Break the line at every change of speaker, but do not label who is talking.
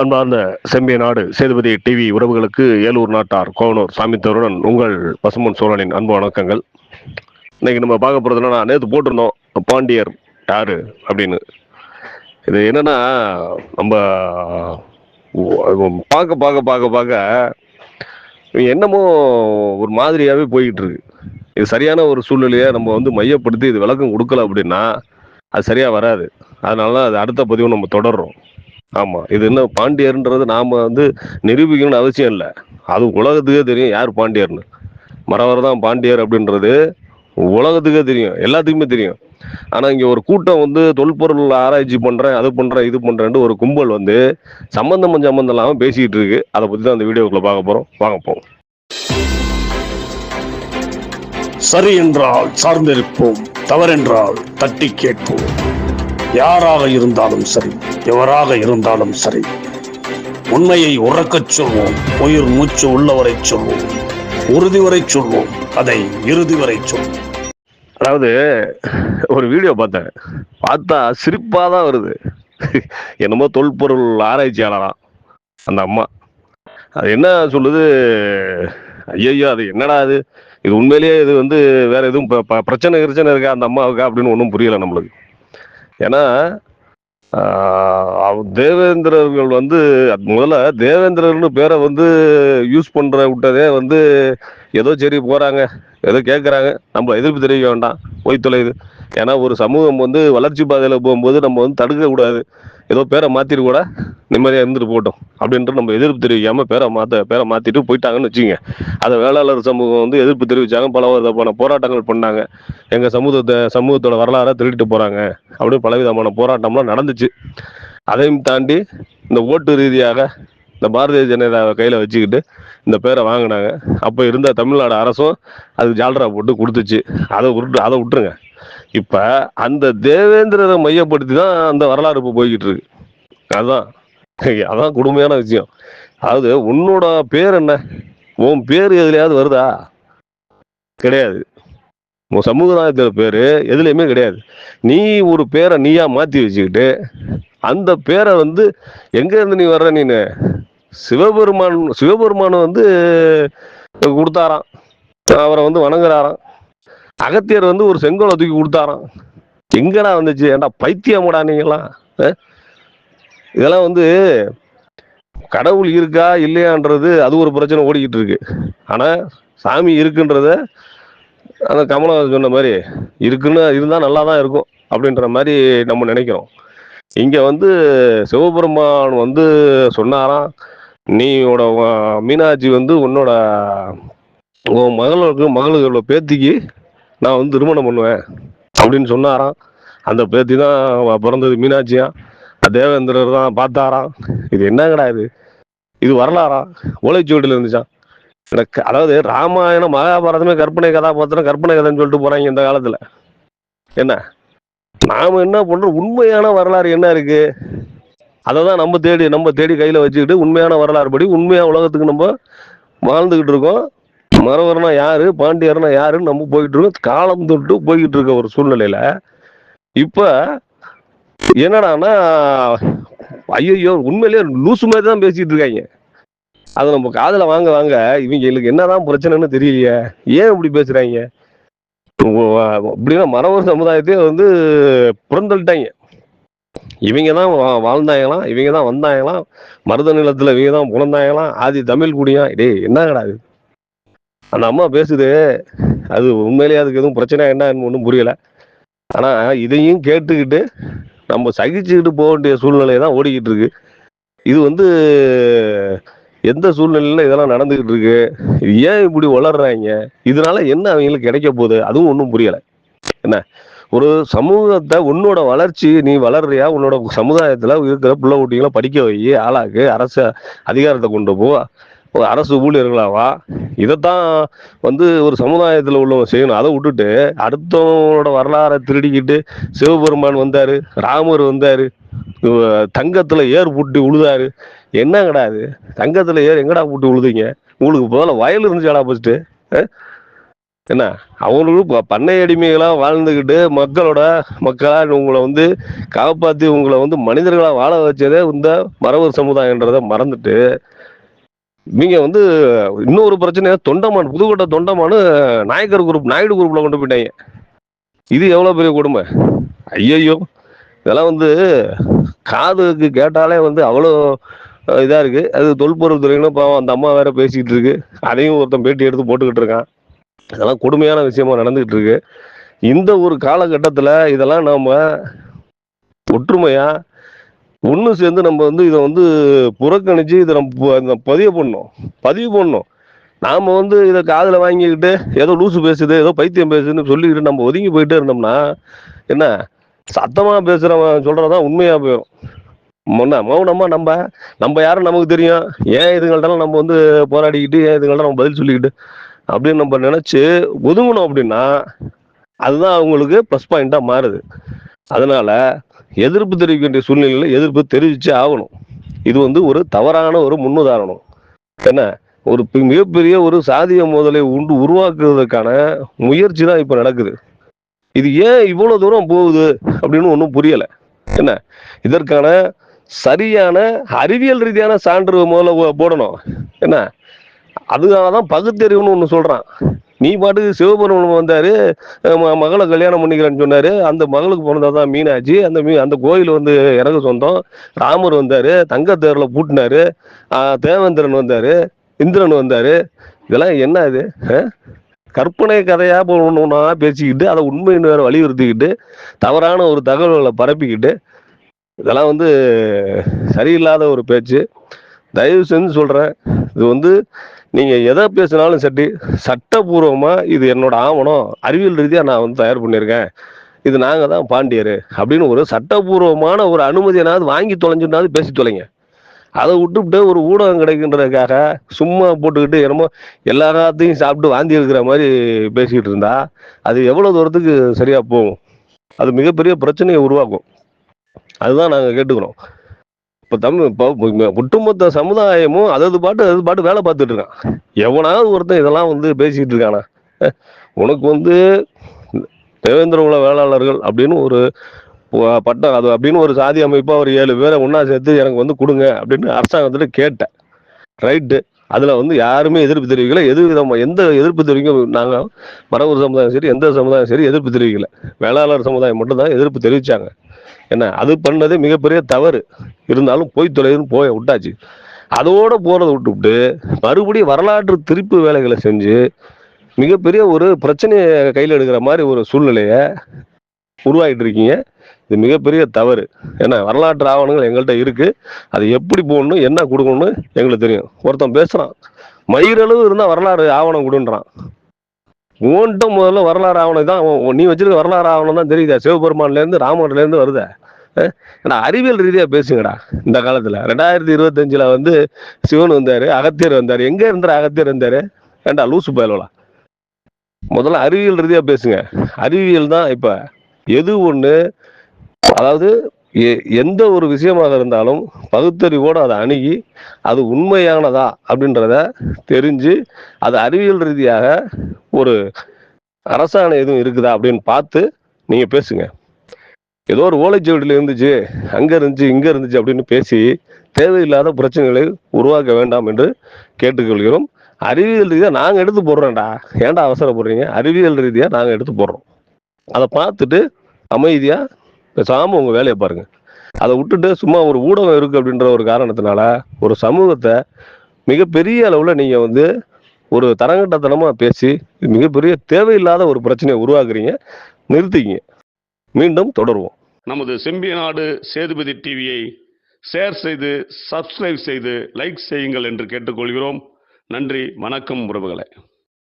அன்பார்ந்த செம்பிய நாடு சேதுபதி டிவி உறவுகளுக்கு ஏலூர் நாட்டார் கோவனூர் சாமித்தருடன் உங்கள் பசுமன் சோழனின் அன்பு வணக்கங்கள். இன்னைக்கு நம்ம பார்க்க போகிறது நேற்று போட்டிருந்தோம் பாண்டியர் யாரு அப்படின்னு. இது என்னன்னா நம்ம பார்க்க பார்க்க பார்க்க பார்க்க என்னமோ ஒரு மாதிரியாவே போய்கிட்டு இருக்கு. இது சரியான ஒரு சூழ்நிலையை நம்ம வந்து மையப்படுத்தி இது விளக்கம் கொடுக்கல அப்படின்னா அது சரியா வராது. அதனால தான் அது அடுத்த பதிவு நம்ம தொடர்றோம். ஆமா இது என்ன பாண்டியர்ன்றது நாம வந்து நிரூபிக்கணும்னு அவசியம் இல்லை. அது உலகத்துக்கே தெரியும் யார் பாண்டியர்னு. மறவர் தான் பாண்டியர் அப்படின்றது உலகத்துக்கே தெரியும் எல்லாத்துக்குமே தெரியும். ஆனா இங்க ஒரு கூட்டம் வந்து தொல்பொருள் ஆராய்ச்சி பண்றேன் அது பண்றேன் இது பண்றேன்ட்டு ஒரு கும்பல் வந்து சம்பந்தம் சம்பந்தம் இல்லாம பேசிட்டு இருக்கு. அதை பத்தி தான் அந்த வீடியோக்குள்ள பார்க்க போறோம். வாங்க போவோம்.
சரி என்றால் சார்ந்திருப்போம் தவறென்றால் தட்டி கேட்போம். யாராக இருந்தாலும் சரி எவராக இருந்தாலும் சரி உண்மையை உறக்கச் சொல்வோம் உயிர் மூச்சு உள்ளவரை சொல்வோம் உறுதி வரை சொல்வோம் அதை இறுதி வரை சொல்வோம்.
அதாவது ஒரு வீடியோ பார்த்தேன். பார்த்தா சிரிப்பா தான் வருது. என்னமோ தொல்பொருள் ஆராய்ச்சியாளராம் அந்த அம்மா. அது என்ன சொல்லுது? ஐயோ அது என்னடா அது இது உண்மையிலேயே இது வந்து வேற எதுவும் ப- பிரச்சனை கிரச்சனை இருக்கா அந்த அம்மாவுக்கு அப்படின்னு ஒன்றும் புரியல நம்மளுக்கு. ஏன்னா அவ- தேவேந்திரர்கள் வந்து முதல்ல தேவேந்திரர்னு பேரை வந்து யூஸ் பண்ற விட்டதே வந்து ஏதோ சரி போறாங்க. ஏதோ கேட்குறாங்க நம்ம எதிர்ப்பு தெரிவிக்க வேண்டாம். போய் தொலையுது. ஏன்னா ஒரு சமூகம் வந்து வளர்ச்சி பாதையில் போகும்போது நம்ம வந்து தடுக்கக்கூடாது ஏதோ பேரை மாற்றிட்டு கூட நிம்மதியாக இருந்துட்டு போட்டோம் அப்படின்ட்டு நம்ம எதிர்ப்பு தெரிவிக்காமல் பேரை மாற்ற பேரை மாற்றிட்டு போயிட்டாங்கன்னு வச்சுங்க அதை வேளாளர் சமூகம் வந்து எதிர்ப்பு தெரிவித்தாங்க பல விதமான போராட்டங்கள் பண்ணாங்க. எங்கள் சமூகத்தை சமூகத்தோட வரலாறை திருடிட்டு போகிறாங்க அப்படின்னு பலவிதமான போராட்டம்லாம் நடந்துச்சு. அதையும் தாண்டி இந்த ஓட்டு ரீதியாக இந்த பாரதிய ஜனதாவை கையில் வச்சுக்கிட்டு இந்த பேரை வாங்கினாங்க. அப்போ இருந்த தமிழ்நாடு அரசும் அதுக்கு ஜால்ரா போட்டு கொடுத்துச்சு. அதை விட்டு அதை விட்டுருங்க. இப்போ அந்த தேவேந்திரரை மையப்படுத்தி தான் அந்த வரலாறு இப்போ போய்கிட்டு இருக்கு. அதுதான் அதான் கொடுமையான விஷயம். அதாவது உன்னோட பேர் என்ன? உன் பேர் எதுலையாவது வருதா? கிடையாது. உன் சமூகதாயத்தோட பேர் எதுலேயுமே கிடையாது. நீ ஒரு பேரை நீயா மாற்றி வச்சுக்கிட்டு அந்த பேரை வந்து எங்கேருந்து நீ வர்ற நீனு? சிவபெருமான் சிவபெருமான் வந்து கொடுத்தாராம். அவரை வந்து வணங்குறாராம். அகத்தியர் வந்து ஒரு செங்கோலை தூக்கி கொடுத்தாராம். எங்கடா வந்துச்சு? ஏன்டா பைத்தியமாடா நீங்களாம் இதெல்லாம் வந்து கடவுள் இருக்கா இல்லையான்றது அது ஒரு பிரச்சனை ஓடிக்கிட்டு இருக்கு. ஆனால் சாமி இருக்குன்றத அந்த கமலம் சொன்ன மாதிரி இருக்குன்னு இருந்தால் நல்லா தான் இருக்கும் அப்படின்ற மாதிரி நம்ம நினைக்கிறோம். இங்கே வந்து சிவபெருமான் வந்து சொன்னாராம். நீயோட மீனாட்சி வந்து உன்னோட உன் மகளுக்கு மகளுகளோட பேத்திக்கு நான் வந்து திருமணம் பண்ணுவேன் அப்படின்னு சொன்னாராம். அந்த பேத்தி தான் பிறந்தது மீனாட்சியா? தேவேந்திரர் தான் பார்த்தாராம். இது என்னங்கடா இது? இது வரலாறா ஓலைச்சுவடியில் இருந்துச்சான் எனக்கு அதாவது ராமாயணம் மகாபாரதமே கற்பனை கதாபாத்திரம் கற்பனை கதைன்னு சொல்லிட்டு போறாங்க இந்த காலத்துல. என்ன? நாம என்ன பண்றோம்? உண்மையான வரலாறு என்ன இருக்கு? அதை தான் நம்ம தேடி நம்ம தேடி கையில் வச்சுக்கிட்டு உண்மையான வரலாறு படி உண்மையாக உலகத்துக்கு நம்ம வாழ்ந்துக்கிட்டு இருக்கோம். மரவர்னா யாரு பாண்டியர்னா யாருன்னு நம்ம போயிட்டு இருக்கோம். காலம் தொட்டு போய்கிட்டு இருக்க ஒரு சூழ்நிலையில இப்ப என்னடான்னா ஐயோ உண்மையிலேயே லூசு மாதிரி தான் பேசிட்டு இருக்காங்க. அதை நம்ம காதில் வாங்க வாங்க இவங்களுக்கு என்னதான் பிரச்சனைன்னு தெரியலையே. ஏன் இப்படி பேசுறாங்க? உ- அப்படின்னா மறவர் சமுதாயத்தையே வந்து புறந்தள்ளிட்டாங்க இவங்க தான் வா- வாழ்ந்தாங்களாம் இவங்க தான் வந்தாங்களாம் மருத நிலத்துல இவங்க தான் புலந்தாங்களாம் ஆதி தமிழ் குடியா? டேய் என்ன கிடாது அந்த அம்மா பேசுது அது உண்மையிலேயே அதுக்கு எதுவும் பிரச்சனை என்னன்னு ஒன்றும் புரியல. ஆனா இதையும் கேட்டுக்கிட்டு நம்ம சகிச்சுக்கிட்டு போக வேண்டிய சூழ்நிலையை தான் ஓடிக்கிட்டு இருக்கு. இது வந்து எந்த சூழ்நிலையில இதெல்லாம் நடந்துகிட்டு இருக்கு? ஏன் இப்படி வளர்றாங்க? இதனால என்ன அவங்களுக்கு கிடைக்க போகுது? அதுவும் ஒன்றும் புரியலை. என்ன? ஒரு சமூகத்தை உன்னோட வளர்ச்சி நீ வளர்றியா? உன்னோட சமுதாயத்துல இருக்கிற பிள்ளை குட்டிகளை படிக்க வை ஆளாக்கு அரச அதிகாரத்தை கொண்டு போ அரசு ஊழியர்களாவா இதைத்தான் வந்து ஒரு சமுதாயத்தில் உள்ளவங்க செய்யணும். அதை விட்டுட்டு அடுத்தவங்களோட வரலாறை திருடிக்கிட்டு சிவபெருமான் வந்தார் ராமர் வந்தார் தங்கத்தில் ஏர் பூட்டி உழுதாரு. என்ன கிடையாது தங்கத்தில் ஏர் எங்கடா பூட்டி உழுதுங்க? உங்களுக்கு முதல்ல வயல் இருந்துச்சாடா ஃபஸ்ட்டு என்ன? அவங்களும் பண்ணை அடிமைகளாக வாழ்ந்துக்கிட்டு மக்களோட மக்களாக உங்களை வந்து காப்பாற்றி உங்களை வந்து மனிதர்களாக வாழ வச்சதே இந்த மரவர் சமுதாயன்றதை மறந்துட்டு நீங்கள் வந்து இன்னொரு பிரச்சனை தொண்டமான் புதுக்கோட்டை தொண்டமானு நாயக்கர் குரூப் நாயுடு குரூப்பில் கொண்டு போயிட்டாங்க. இது எவ்வளோ பெரிய கொடுமை? ஐயையோ! இதெல்லாம் வந்து காதுக்கு கேட்டாலே வந்து அவ்வளோ இதாக இருக்குது அது தொல்பொருள் துறைன்னு பாவம் அந்த அம்மா வேற பேசிக்கிட்டு இருக்கு. அதையும் ஒருத்தன் பேட்டி எடுத்து போட்டுக்கிட்டு இருக்கான். இதெல்லாம் கொடுமையான விஷயமா நடந்துகிட்டு இருக்கு இந்த ஒரு காலகட்டத்தில் இதெல்லாம் நாம் ஒற்றுமையா ஒன்று சேர்ந்து நம்ம வந்து இதை வந்து புறக்கணிச்சு இதை நம்ம பதிவு பண்ணோம் பதிவு பண்ணோம் நாம் வந்து இதை காதில் வாங்கிக்கிட்டு ஏதோ லூசு பேசுது ஏதோ பைத்தியம் பேசுதுன்னு சொல்லிக்கிட்டு நம்ம ஒதுங்கி போயிட்டே இருந்தோம்னா என்ன? சத்தமாக பேசுகிறவன் சொல்கிறதான் உண்மையாக போயிடும் முன்ன மௌனமாக நம்ம நம்ம யாரும் நமக்கு தெரியும்? ஏன் இதுங்கள்ட்டலாம் நம்ம வந்து போராடிக்கிட்டு ஏன் இதுங்கள்ட்ட நம்ம பதில் சொல்லிக்கிட்டு அப்படின்னு நம்ம நினைச்சு ஒதுங்கணும் அப்படின்னா அதுதான் அவங்களுக்கு ப்ளஸ் பாயிண்டா மாறுது. அதனால எதிர்ப்பு தெரிவிக்க வேண்டிய சூழ்நிலையில் எதிர்ப்பு தெரிவிச்சே ஆகணும். இது வந்து ஒரு தவறான ஒரு முன்னுதாரணம். என்ன? ஒரு மிகப்பெரிய ஒரு சாதிய மோதலை உண்டு உருவாக்குவதற்கான முயற்சி தான் இப்போ நடக்குது. இது ஏன் இவ்வளோ தூரம் போகுது அப்படின்னு ஒன்றும் புரியலை. என்ன? இதற்கான சரியான அறிவியல் ரீதியான சான்று முதல்ல போடணும். என்ன? அதுக்காக தான் பகுத்தறிவுன்னு ஒன்று சொல்கிறான் நீ பாட்டுக்கு சிவபெருமன் வந்தார் ம- மகளை கல்யாணம் பண்ணிக்கிறேன்னு சொன்னார். அந்த மகளுக்கு பிறந்ததான் மீனாட்சி. அந்த மீ அந்த கோயில் வந்து எனக்கு சொந்தம். ராமர் வந்தார் தங்கத்தேரில் பூட்டினார். தேவேந்திரன் வந்தார் இந்திரன் வந்தார். இதெல்லாம் என்ன இது? கற்பனை கதையாக ஒன்று ஒன்றா பேசிக்கிட்டு அதை உண்மைன்னு வேறு வலியுறுத்திக்கிட்டு தவறான ஒரு தகவல்களை பரப்பிக்கிட்டு இதெல்லாம் வந்து சரியில்லாத ஒரு பேச்சு. தயவு செஞ்சு சொல்கிறேன் இது வந்து நீங்கள் எதை பேசினாலும் சரி சட்டபூர்வமாக இது என்னோட ஆவணம் அறிவியல் ரீதியாக நான் வந்து தயார் பண்ணியிருக்கேன். இது நாங்கள் தான் பாண்டியர் அப்படின்னு ஒரு சட்டபூர்வமான ஒரு அனுமதியனாவது வாங்கி தொலைஞ்சுனாவது பேசி தொலைங்க. அதை விட்டுவிட்டு ஒரு ஊடகம் கிடைக்கின்றதுக்காக சும்மா போட்டுக்கிட்டு என்னமோ எல்லாத்தையும் சாப்பிட்டு வாந்தி இருக்கிற மாதிரி பேசிக்கிட்டு இருந்தா அது எவ்வளோ தூரத்துக்கு சரியாக போகும்? அது மிகப்பெரிய பிரச்சனையை உருவாக்கும். அதுதான் நாங்கள் கேட்டுக்கிறோம். இப்போ தமிழ் இப்போ ஒட்டுமொத்த சமுதாயமும் அதது பாட்டு அது பாட்டு வேலை பார்த்துட்டு இருக்கான். எவனாவது ஒருத்தன் இதெல்லாம் வந்து பேசிக்கிட்டு இருக்கானா? உனக்கு வந்து தேவேந்திர குல வேளாளர்கள் அப்படின்னு ஒரு பட்டம் அது அப்படின்னு ஒரு சாதி அமைப்பாக ஒரு ஏழு பேரை ஒன்றா சேர்த்து எனக்கு வந்து கொடுங்க அப்படின்னு அரசாங்கத்தில் கேட்டேன். ரைட்டு. அதில் வந்து யாருமே எதிர்ப்பு தெரிவிக்கல. எது விதமாக எந்த எதிர்ப்பு தெரிவிக்க நாங்கள் மரபு சமுதாயம் சரி எந்த சமுதாயம் சரி எதிர்ப்பு தெரிவிக்கல. வேளாளர் சமுதாயம் மட்டும்தான் எதிர்ப்பு தெரிவித்தாங்க என்ன அது பண்ணது மிகப்பெரிய தவறு. இருந்தாலும் போய் தொலைதுன்னு போய் விட்டாச்சு. அதோடு போகிறத விட்டுவிட்டு மறுபடியும் வரலாற்று திருப்பு வேலைகளை செஞ்சு மிகப்பெரிய ஒரு பிரச்சனையை கையில் எடுக்கிற மாதிரி ஒரு சூழ்நிலையை உருவாகிட்டு இருக்கீங்க. இது மிகப்பெரிய தவறு. ஏன்னா வரலாற்று ஆவணங்கள் எங்கள்கிட்ட இருக்குது அது எப்படி போகணும் என்ன கொடுக்கணும்னு எங்களுக்கு தெரியும். ஒருத்தன் பேசுகிறான் மயிரளவு இருந்தால் வரலாறு ஆவணம் கொடுன்றான். உன்கிட்ட முதல்ல வரலாறு ஆவணம். தான் நீ வச்சிருக்க வரலாறு ஆவணம் தான் தெரியுதா. சிவபெருமான்லேருந்து ராமர்லேருந்து வருதா. ஏன்னா அறிவியல் ரீதியாக பேசுங்கடா இந்த காலத்தில். ரெண்டாயிரத்தி இருபத்தஞ்சில் வந்து சிவன் வந்தார் அகத்தியர் வந்தார். எங்கே இருந்தார் அகத்தியர் வந்தார்? ஏண்டா லூசு பயலோலா முதல்ல அறிவியல் ரீதியாக பேசுங்க. அறிவியல் தான் இப்போ எது ஒன்று அதாவது எந்த ஒரு விஷயமாக இருந்தாலும் பகுத்தறிவோடு அதை அணுகி அது உண்மையானதா அப்படின்றத தெரிஞ்சு அது அறிவியல் ரீதியாக ஒரு அரசாணை எதுவும் இருக்குதா அப்படின்னு பார்த்து நீங்கள் பேசுங்க. ஏதோ ஒரு ஓலைச்சுவடியில் இருந்துச்சு அங்கே இருந்துச்சு இங்கே இருந்துச்சு அப்படின்னு பேசி தேவையில்லாத பிரச்சனைகளை உருவாக்க வேண்டாம் என்று கேட்டுக்கொள்கிறோம். அறிவியல் ரீதியாக நாங்கள் எடுத்து போடுறோம்டா. ஏன்டா அவசரப்படுறீங்க? அறிவியல் ரீதியாக நாங்கள் எடுத்து போடுறோம். அதை பார்த்துட்டு அமைதியாக பேசாமல் உங்கள் வேலையை பாருங்கள் அதை விட்டுட்டு சும்மா ஒரு ஊடகம் இருக்குது அப்படின்ற ஒரு காரணத்தினால ஒரு சமூகத்தை மிகப்பெரிய அளவில் நீங்கள் வந்து ஒரு தரங்கட்டத்தனமாக பேசி மிகப்பெரிய தேவையில்லாத ஒரு பிரச்சனையை உருவாக்குறீங்க. நிறுத்திக்கிங்க. மீண்டும் தொடருவோம்.
நமது செம்பிய நாடு சேதுபதி டிவியை ஷேர் செய்து சப்ஸ்கிரைப் செய்து லைக் செய்யுங்கள் என்று கேட்டுக்கொள்கிறோம். நன்றி வணக்கம் உறவுகளை.